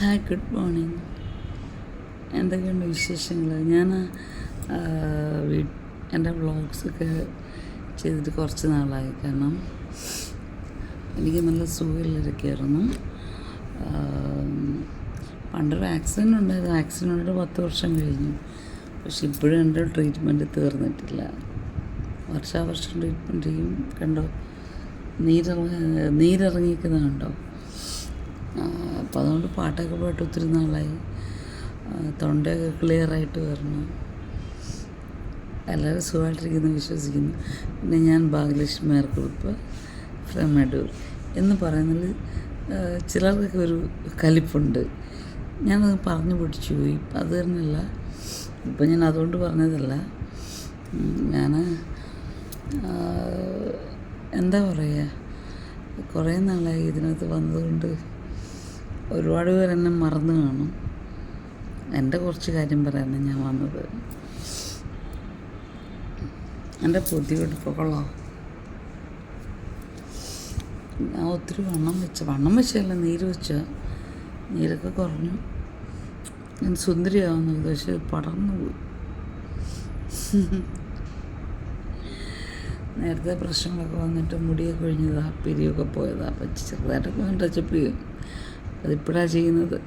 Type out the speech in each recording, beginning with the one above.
Hi good morning എന്തൊക്കെയുണ്ട് വിശേഷങ്ങൾ ഞാൻ എന്റെ വ്ളോഗ്സൊക്കെ ചെയ്തിട്ട് കുറച്ച് നാളായി. കാരണം എനിക്ക് നല്ല സുഖമില്ലായിരിക്കുന്നു പണ്ടൊരു ആക്സിഡന്റ് ഉണ്ടായത് ആക്സിഡന്റ് ഉണ്ടായിട്ട് പത്ത് വർഷം കഴിഞ്ഞു. പക്ഷെ ഇപ്പോഴും എന്റെ ട്രീറ്റ്മെന്റ് തീർന്നിട്ടില്ല. വർഷാവർഷം ട്രീറ്റ്മെന്റ് ചെയ്യും. കണ്ടോ? നീരിറങ്ങി നീരിറങ്ങിയിരിക്കുന്നത് കണ്ടോ? അപ്പോൾ അതുകൊണ്ട് പാട്ടൊക്കെ പാട്ട് ഒത്തിരി നാളായി. തൊണ്ടയൊക്കെ ക്ലിയറായിട്ട് വരണം. എല്ലാവരും സുഖമായിട്ടിരിക്കുന്നു വിശ്വസിക്കുന്നു. പിന്നെ ഞാൻ ഭാഗ്യലക്ഷ്മി മേർക്കുറിപ്പ് ഫ്രം അടൂർ എന്ന് പറയുന്നതിൽ ആ, ചിലർക്കൊക്കെ ഒരു കലിപ്പുണ്ട്. ഞാനത് പറഞ്ഞു പിടിച്ചു പോയി. അത് തന്നെയല്ല. ഇപ്പം ഞാൻ അതുകൊണ്ട് പറഞ്ഞതല്ല. ഞാൻ എന്താ പറയുക കുറേ നാളായി ഇതിനകത്ത് വന്നതുകൊണ്ട് ഒരുപാട് പേർ എന്നെ മറന്നു കാണും. എന്റെ കുറച്ച് കാര്യം പറയാനാണ് ഞാൻ വന്നത്. എന്റെ പുതിയ ഉടുപ്പ് ഞാൻ ഒത്തിരി വണ്ണം വെച്ച. വണ്ണം വെച്ചല്ല നീര് വെച്ച. നീരൊക്കെ കുറഞ്ഞു. ഞാൻ സുന്ദരിയാവുന്നു പക്ഷെ പടർന്നു പോയി. നേരത്തെ പ്രശ്നങ്ങളൊക്കെ വന്നിട്ട് മുടിയൊക്കെ ഒഴിഞ്ഞതാ പിരിയൊക്കെ പോയതാ. അപ്പം ചെറുതായിട്ടൊക്കെ ടച്ചപ്പ് ചെയ്യും. അതിപ്പോഴാണ് ചെയ്യുന്നത്.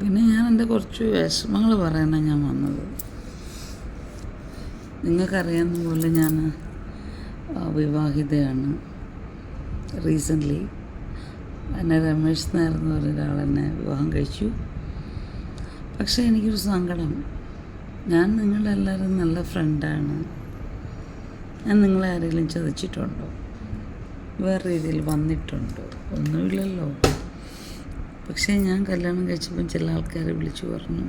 പിന്നെ ഞാൻ എന്റെ കുറച്ച് വിഷമങ്ങൾ പറയാനാണ് ഞാൻ വന്നത്. നിങ്ങൾക്കറിയാവുന്ന പോലെ ഞാൻ വിവാഹിതയാണ്. റീസെന്റ്ലി എന്നെ രമേശ് നായർ എന്ന് പറഞ്ഞ ഒരാൾ എന്നെ വിവാഹം കഴിച്ചു. പക്ഷേ എനിക്കൊരു സങ്കടം. ഞാൻ നിങ്ങളുടെ എല്ലാവരും നല്ല ഫ്രണ്ടാണ് ഞാൻ നിങ്ങളെ ആരെങ്കിലും ചതിച്ചിട്ടുണ്ടോ? വേറെ രീതിയിൽ വന്നിട്ടുണ്ടോ? ഒന്നുമില്ലല്ലോ. പക്ഷേ ഞാൻ കല്യാണം കഴിച്ചപ്പം ചില ആൾക്കാരെ വിളിച്ചു പറഞ്ഞു.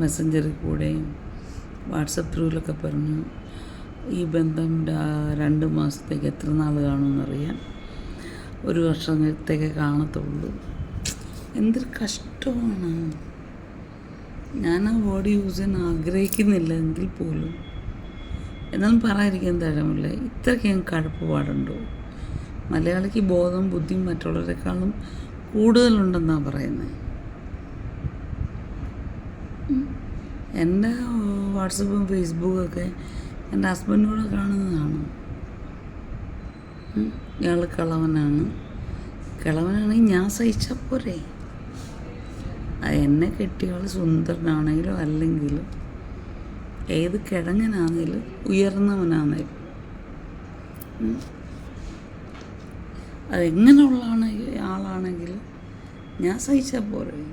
മെസ്സഞ്ചറിൽ കൂടെയും വാട്സപ്പ് ത്രൂവിലൊക്കെ പറഞ്ഞു ഈ ബന്ധം രണ്ട് മാസത്തേക്ക് എത്ര നാൾ കാണുമെന്നറിയാൻ? ഒരു വർഷത്തേക്ക് കാണത്തുള്ളൂ. എന്തൊരു കഷ്ടമാണ്. ഞാൻ ആ വേർഡ് യൂസ് ചെയ്യാൻ ആഗ്രഹിക്കുന്നില്ല എങ്കിൽ പോലും. എന്നാലും പറയാതിരിക്കാൻ തരമില്ല ഇത്രയ്ക്ക് കഴപ്പ് പാടുണ്ടോ മലയാളിക്ക് ബോധം ബുദ്ധിയും മറ്റുള്ളവരെക്കാളും കൂടുതലുണ്ടെന്നാണ് പറയുന്നത് എന്റെ വാട്സപ്പും ഫേസ്ബുക്കും ഒക്കെ എന്റെ ഹസ്ബൻഡിനോട് കാണുന്നതാണ്. ഇയാൾ കിളവനാണ്. കിളവനാണെങ്കിൽ ഞാൻ സഹിച്ചാൽ പോരെ. എന്നെ കെട്ടിയ ആൾ സുന്ദരനാണെങ്കിലും അല്ലെങ്കിലും ഏത് കിഴങ്ങനാണെങ്കിലും ഉയർന്നവനാണെങ്കിലും. അതെങ്ങനെയുള്ളതാണ് ആളാണെങ്കിൽ ഞാൻ സഹിച്ചാൽ പോരെ.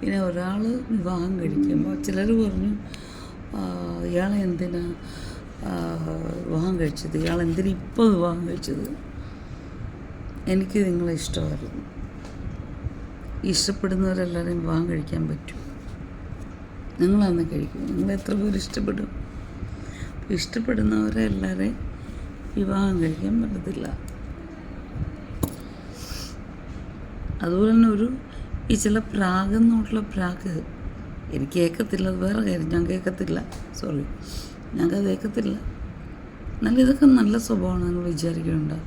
പിന്നെ ഒരാൾ വിവാഹം കഴിക്കുമ്പോൾ ചിലർ പറഞ്ഞു ഇയാളെ എന്തിനാ വിവാഹം കഴിച്ചത്? ഇയാൾ എന്തിനാ ഇപ്പോൾ വിവാഹം കഴിച്ചത്? എനിക്ക് നിങ്ങളെ ഇഷ്ടമായിരുന്നു. ഇഷ്ടപ്പെടുന്നവരെല്ലാവരും വിവാഹം കഴിക്കാൻ പറ്റും. നിങ്ങളന്ന് കഴിക്കും നിങ്ങൾ എത്ര പേര് ഇഷ്ടപ്പെടും? ഇഷ്ടപ്പെടുന്നവരെ എല്ലാവരെയും വിവാഹം കഴിക്കാൻ പറ്റത്തില്ല. അതുപോലെ തന്നെ ഒരു ഈ ചില പ്രാഗ് എന്നുള്ള പ്രാഗ് എനിക്ക് കേൾക്കത്തില്ല അത് വേറെ കാര്യം ഞാൻ കേൾക്കത്തില്ല. സോറി ഞങ്ങൾക്ക് കേൾക്കത്തില്ല. നല്ല ഇതൊക്കെ നല്ല സ്വഭാവമാണ് നിങ്ങൾ വിചാരിക്കുന്നുണ്ട്.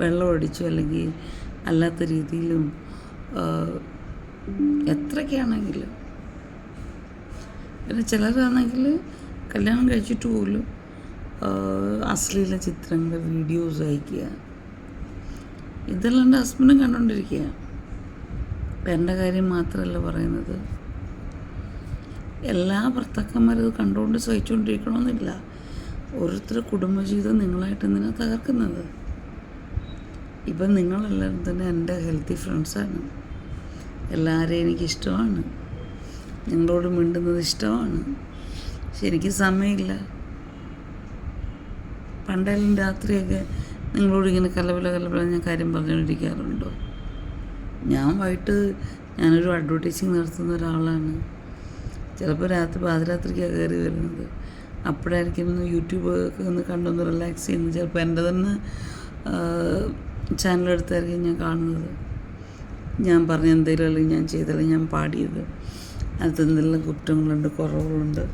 വെള്ളം അടിച്ചു അല്ലെങ്കിൽ അല്ലാത്ത രീതിയിലും എത്രയൊക്കെയാണെങ്കിലും. പിന്നെ ചിലരാണെങ്കിൽ കല്യാണം കഴിച്ചിട്ട് പോലും അശ്ലീല ചിത്രങ്ങൾ വീഡിയോസ് അയക്കുക. ഇതെല്ലാം എന്റെ ഹസ്ബൻഡും കണ്ടുകൊണ്ടിരിക്കുക അപ്പം എന്റെ കാര്യം മാത്രമല്ല പറയുന്നത്. എല്ലാ ഭർത്താക്കന്മാരും ഇത് കണ്ടുകൊണ്ട് സഹിച്ചുകൊണ്ടിരിക്കണമെന്നില്ല. ഓരോരുത്തരുടെ കുടുംബജീവിതം നിങ്ങളായിട്ട് എന്തിനാണ് തകർക്കുന്നത്? ഇപ്പം നിങ്ങളെല്ലാവരും തന്നെ എന്റെ ഹെൽത്തി ഫ്രണ്ട്സാണ്. എല്ലാവരെയും എനിക്കിഷ്ടമാണ്. നിങ്ങളോട് മിണ്ടുന്നത് ഇഷ്ടമാണ്. എനിക്ക് സമയമില്ല. പണ്ടെല്ലാം രാത്രിയൊക്കെ നിങ്ങളോട് ഇങ്ങനെ കലവില കലവില ഞാൻ കാര്യം പറഞ്ഞുകൊണ്ടിരിക്കാറുണ്ടോ ഞാൻ വൈകിട്ട് ഞാനൊരു അഡ്വർടൈസിങ് നടത്തുന്ന ഒരാളാണ്. ചിലപ്പോൾ രാത്രി പാതിരാത്രിക്കാണ് കയറി വരുന്നത്. അപ്പോഴായിരിക്കും ഒന്ന് യൂട്യൂബ് ഒന്ന് കണ്ടൊന്ന് റിലാക്സ് ചെയ്യുന്നത്. ചിലപ്പോൾ എന്റെ തന്നെ ചാനലെടുത്തായിരിക്കും ഞാൻ കാണുന്നത്. ഞാൻ പറഞ്ഞ എന്തെങ്കിലും അല്ലെങ്കിൽ ഞാൻ ചെയ്തല്ലേ ഞാൻ പാടിയത്. അതിൽ എന്തെല്ലാം കുറ്റങ്ങളുണ്ട് കുറവുകളുണ്ട്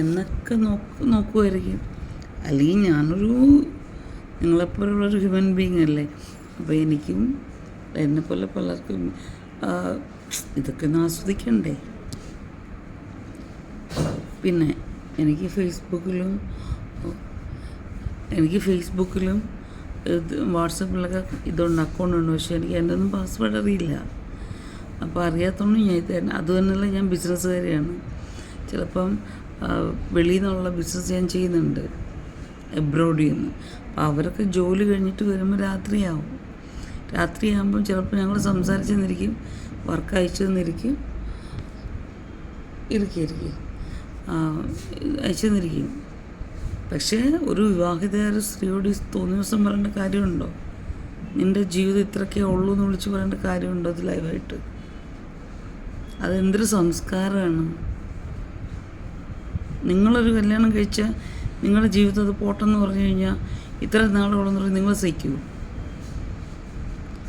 എന്നൊക്കെ നോക്ക് നോക്കുമായിരിക്കും അല്ലെങ്കിൽ ഞാനൊരു നിങ്ങളെപ്പോലുള്ളൊരു ഹ്യൂമൻ ബീങ് അല്ലേ? അപ്പോൾ എനിക്കും എന്നെപ്പോലെ പലർക്കും ഇതൊക്കെ ഒന്ന് ആസ്വദിക്കണ്ടേ? പിന്നെ എനിക്ക് ഫേസ്ബുക്കിലും എനിക്ക് ഫേസ്ബുക്കിലും ഇത് വാട്സപ്പിലൊക്കെ ഇതുണ്ട് അക്കൗണ്ട് ഉണ്ട്. പക്ഷേ എനിക്ക് എന്റെ ഒന്നും പാസ്വേഡ് അറിയില്ല. അപ്പോൾ അറിയാത്തതുകൊണ്ട് ഞാൻ ഇത് അത് തന്നെയല്ല ഞാൻ ബിസിനസ്സുകാരിയാണ് ചിലപ്പം വെളിയിൽ നിന്നുള്ള ബിസിനസ് ഞാൻ ചെയ്യുന്നുണ്ട്. എബ്രോഡിൽ നിന്ന് അപ്പോൾ അവരൊക്കെ ജോലി കഴിഞ്ഞിട്ട് വരുമ്പോൾ രാത്രിയാവും. രാത്രിയാകുമ്പം ചിലപ്പോൾ ഞങ്ങൾ സംസാരിച്ച് നിന്നിരിക്കും വർക്ക് അയച്ചു തന്നിരിക്കും ഇരിക്കും അയച്ചു തന്നിരിക്കും പക്ഷേ ഒരു വിവാഹിതയായ സ്ത്രീയോട് തോന്നിയ ദിവസം പറയേണ്ട കാര്യമുണ്ടോ? നിന്റെ ജീവിതം ഇത്രയൊക്കെ ഉള്ളൂ എന്ന് വിളിച്ച് പറയേണ്ട കാര്യമുണ്ടോ അത് ലൈവായിട്ട്? അതെന്തൊരു സംസ്കാരമാണ്? നിങ്ങളൊരു കല്യാണം കഴിച്ചാൽ നിങ്ങളുടെ ജീവിതത്തിൽ പോട്ടെന്ന് പറഞ്ഞു കഴിഞ്ഞാൽ ഇത്ര നാളുകളെന്ന് പറഞ്ഞാൽ നിങ്ങൾ സഹിക്കൂ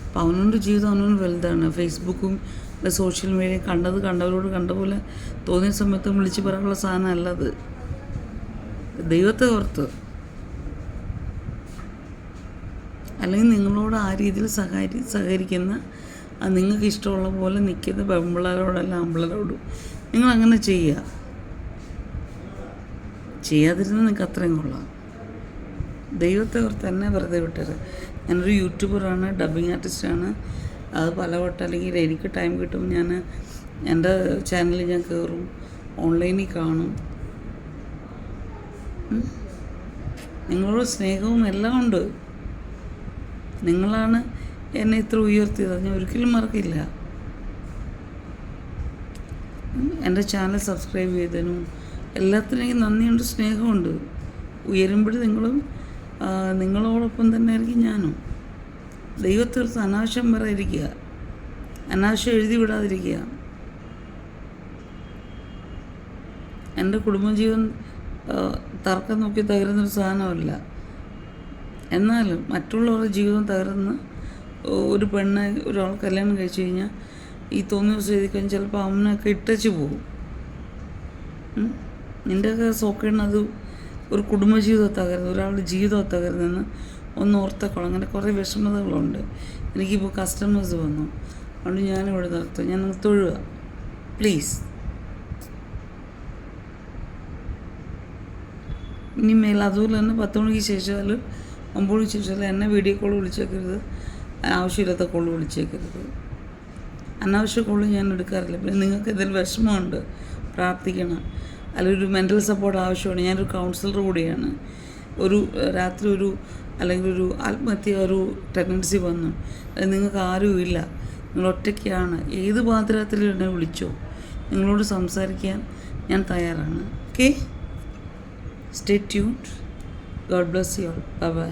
അപ്പോൾ അവനവന്റെ ജീവിതം അവനോട് വലുതാണ്. ഫേസ്ബുക്കും സോഷ്യൽ മീഡിയ കണ്ടത് കണ്ടവരോട് കണ്ട പോലെ തോന്നിയ സമയത്ത് വിളിച്ച് പറയാനുള്ള സാധനമല്ല അത്. ദൈവത്തെ ഓർത്ത്. അല്ലെങ്കിൽ നിങ്ങളോട് ആ രീതിയിൽ സഹകരി സഹകരിക്കുന്ന നിങ്ങൾക്ക് ഇഷ്ടമുള്ള പോലെ നിൽക്കുന്ന പെമ്പിളരോടല്ല അമ്പിളരോടും നിങ്ങൾ അങ്ങനെ ചെയ്യുക. ചെയ്യാതിരുന്ന നിങ്ങൾക്ക് അത്രയും കൊള്ളാം. ദൈവത്തെ ഓർത്ത് തന്നെ വെറുതെ വിട്ടത് ഞാനൊരു യൂട്യൂബറാണ് ഡബിങ് ആർട്ടിസ്റ്റാണ്. അത് പല വട്ടം അല്ലെങ്കിൽ എനിക്ക് ടൈം കിട്ടും ഞാൻ എന്റെ ചാനലിൽ ഞാൻ കയറും ഓൺലൈനിൽ കാണും. നിങ്ങളോട് സ്നേഹവും എല്ലാം ഉണ്ട്. നിങ്ങളാണ് എന്നെ ഇത്ര ഉയർത്തിയത്. ഞാൻ ഒരിക്കലും മറക്കില്ല. എന്റെ ചാനൽ സബ്സ്ക്രൈബ് ചെയ്തതിനും എല്ലാത്തിനും എനിക്ക് നന്ദിയുണ്ട് സ്നേഹമുണ്ട്. ഉയരുമ്പോൾ നിങ്ങളും നിങ്ങളോടൊപ്പം തന്നെ ആയിരിക്കും ഞാനും. ദൈവത്തീർത്ത് അനാവശ്യം പറയാതിരിക്കുക അനാവശ്യം എഴുതി വിടാതിരിക്കുക. എന്റെ കുടുംബജീവൻ തർക്കം നോക്കി തകരുന്നൊരു സാധനമല്ല. എന്നാലും മറ്റുള്ളവരുടെ ജീവിതം തകർന്ന് ഒരു പെണ്ണെ ഒരാൾ കല്യാണം കഴിച്ചു കഴിഞ്ഞാൽ ഈ തോന്നിയ ദിവസം എഴുതി കഴിഞ്ഞാൽ ചിലപ്പോൾ അമ്മനൊക്കെ ഇട്ടച്ച് പോകും. നിന്റെയൊക്കെ സോക്കേടിന് അത് ഒരു കുടുംബജീവിതം തകരുന്നു ഒരാളുടെ ജീവിതം തകരുന്നെന്ന് ഒന്ന് ഓർത്തക്കോളാം. അങ്ങനെ കുറേ വിഷമതകളുണ്ട്. എനിക്കിപ്പോൾ കസ്റ്റമേഴ്സ് വന്നു. അതുകൊണ്ട് ഞാനിവിടെ നിർത്തും. ഞാൻ തൊഴുക പ്ലീസ് ഇനി മേൽ അതുപോലെ തന്നെ പത്ത് മണിക്ക് ശേഷം ഒമ്പത് മണിക്ക് ശേഷം എന്നെ വീഡിയോ കോൾ വിളിച്ചേക്കരുത്. ആവശ്യമില്ലാത്ത കോൾ വിളിച്ചേക്കരുത്. അനാവശ്യ കോൾ ഞാൻ എടുക്കാറില്ല. പിന്നെ നിങ്ങൾക്ക് എന്തെങ്കിലും വിഷമമുണ്ട് പ്രാർത്ഥിക്കണം. അല്ലെങ്കിൽ ഒരു മെന്റൽ സപ്പോർട്ട് ആവശ്യമാണ്. ഞാനൊരു കൗൺസിലർ കൂടിയാണ്. ഒരു രാത്രി ഒരു അല്ലെങ്കിൽ ഒരു ആത്മഹത്യ ഒരു ടെൻഡൻസി വന്നു. നിങ്ങൾക്ക് ആരും ഇല്ല. നിങ്ങൾ ഒറ്റയ്ക്കാണ്. ഏത് പാത്രത്തിൽ എന്നെ വിളിച്ചോ. നിങ്ങളോട് സംസാരിക്കാൻ ഞാൻ തയ്യാറാണ്. Okay stay tune God bless you bye bye